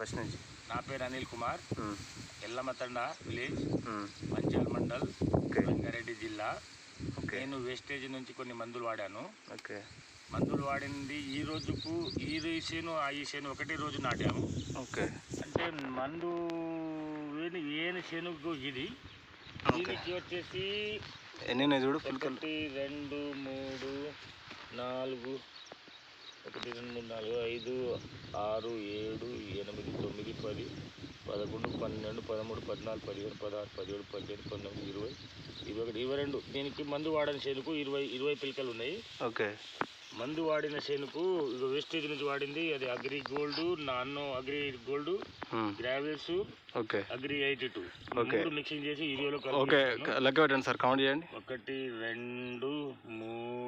First నుంచి నా పేరు అనిల్ కుమార్. ఎల్లమతండ విలేజ్. మంచిర్యాల మండల్. రంగారెడ్డి జిల్లా. ఓకే. నేను వేస్టేజ్ నుంచి కొన్ని మందులు వాడాను. ఓకే. మందులు వాడింది ఈ రోజుకు ఈ చేను ఆ ఈ చేను ఒకటే రోజు నాటాము. ఓకే. అంటే మందు వేని ఏని చేనుకు ఇది. దీనికి వచ్చేసి ఎన్ని చూడు? రెండు మూడు నాలుగు ఒకటి రెండు మూడు నాలుగు ఐదు ఆరు ఏడు ఎనిమిది తొమ్మిది పది పదకొండు పన్నెండు పదమూడు పద్నాలుగు పదిహేను పదహారు పదిహేడు పద్దెనిమిది పంతొమ్మిది ఇరవై ఇరవై ఒకటి ఇరవై రెండు. దీనికి మందు వాడిన చేనుకు ఇరవై ఇరవై పిలకలు ఉన్నాయి. ఓకే. మందు వాడిన చేనుకు వేస్టేజ్ నుంచి వాడింది. అది agri gold నాన్నో agri gold um, gravels okay. Agri eighty two. మూడు మిక్సింగ్ చేసి ఇరవైలో ఓకే. లెక్క పెట్టండి సార్ కౌంట్ చేయండి. ఒకటి రెండు మూడు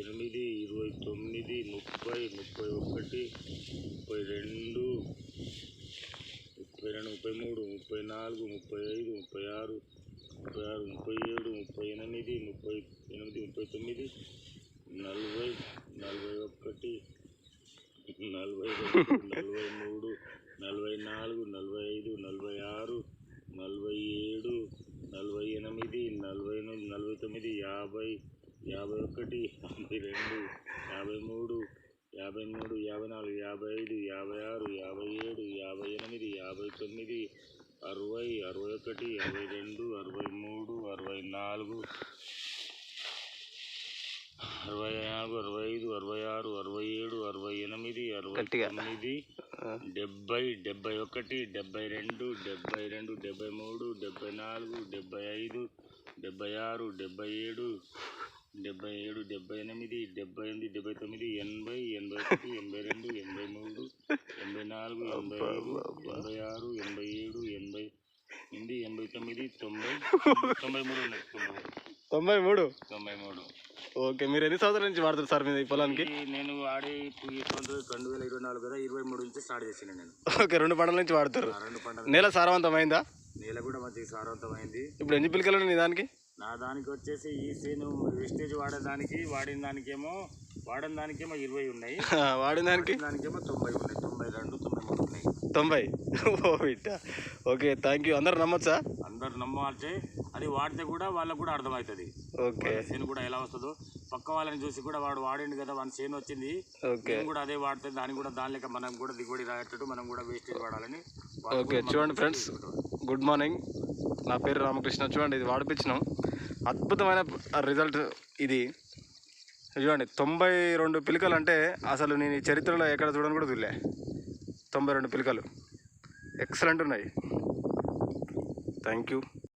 ఎనిమిది ఇరవై తొమ్మిది ముప్పై ముప్పై ఒకటి ముప్పై రెండు ముప్పై రెండు ముప్పై మూడు ముప్పై నాలుగు ముప్పై ఐదు ముప్పై ఆరు ముప్పై ఆరు ముప్పై ఏడు ముప్పై ఎనిమిది ముప్పై ఎనిమిది ముప్పై తొమ్మిది నలభై నలభై ఒకటి నలభై నలభై మూడు నలభై నాలుగు నలభై ఐదు నలభై ఆరు నలభై ఏడు నలభై ఎనిమిది నలభై ఎనిమిది నలభై తొమ్మిది యాభై యాభై ఒకటి యాభై రెండు యాభై మూడు యాభై మూడు యాభై నాలుగు యాభై ఐదు యాభై ఆరు యాభై ఏడు యాభై ఎనిమిది యాభై తొమ్మిది అరవై అరవై ఒకటి అరవై రెండు అరవై మూడు అరవై నాలుగు అరవై నాలుగు అరవై ఐదు అరవై ఆరు అరవై ఏడు అరవై ఎనిమిది అరవై. తొమ్మిది డెబ్బై డెబ్బై ఒకటి డెబ్బై రెండు డెబ్బై రెండు డెబ్బై మూడు డెబ్బై నాలుగు డెబ్బై ఐదు డెబ్బై ఆరు డెబ్బై ఏడు డెబ్బై ఏడు డెబ్బై ఎనిమిది డెబ్బై ఎనిమిది డెబ్బై తొమ్మిది ఎనభై ఎనభై ఒకటి ఎనభై రెండు ఎనభై మూడు ఎనభై నాలుగు ఎనభై ఐదు ఎనభై ఆరు ఎనభై ఏడు ఎనభై ఎనిమిది ఎనభై తొమ్మిది తొంభై తొంభై మూడు ఉన్నాయి. తొంభై తొంభై మూడు? తొంభై మూడు. ఓకే మీరు ఎన్ని సంవత్సరాల నుంచి వాడతారు సార్ మీ పొలానికి? నేను వాడి రెండు వేల ఇరవై నాలుగు కదా ఇరవై మూడు నుంచి స్టార్ట్ చేసిన నేను. ఓకే రెండు పంటల నుంచి వాడతారు. రెండు పంటలు నేల సారవంతమైందా? నేల కూడా మంచిగా సారవంతమైంది. ఇప్పుడు ఎన్ని పిలకలు ఉన్నాయి దానికి? నా దానికి వచ్చేసి ఈ సేను వేస్టేజ్ వాడేదానికి వాడిన దానికేమో వాడిన దానికేమో ఇరవై ఉన్నాయి. వాడిన దానికి దానికేమో తొంభై ఉన్నాయి. తొంభై రెండు తొంభై మూడు ఉన్నాయి. తొంభై? ఓ బిడ్డ. ఓకే థ్యాంక్ యూ అందరు నమ్మొచ్చా? అందరు నమ్మాలంటే అది వాడితే కూడా వాళ్ళకు కూడా అర్థమవుతుంది. చేను కూడా ఎలా వస్తుందో. పక్క వాళ్ళని చూసి కూడా వాడు వాడిండు కదా వాని చేను వచ్చింది. మేము కూడా అదే వాడితే దానికి కూడా దాని లెక్క మనం కూడా దిగుబడి రాయట్టు మనం కూడా వేస్టేజ్ వాడాలని ఓకే చూడండి ఫ్రెండ్స్. Good morning. నా పేరు రామకృష్ణ. చూడండి ఇది వాడిపించినాం. అద్భుతమైన రిజల్ట్ ఇది. చూడండి తొంభై రెండు పిలకలు అంటే అసలు నేను ఈ చరిత్రలో ఎక్కడ చూడని కూడా చూడలే. తొంభై రెండు పిలకలు. ఎక్సలెంట్ ఉన్నాయి. Thank you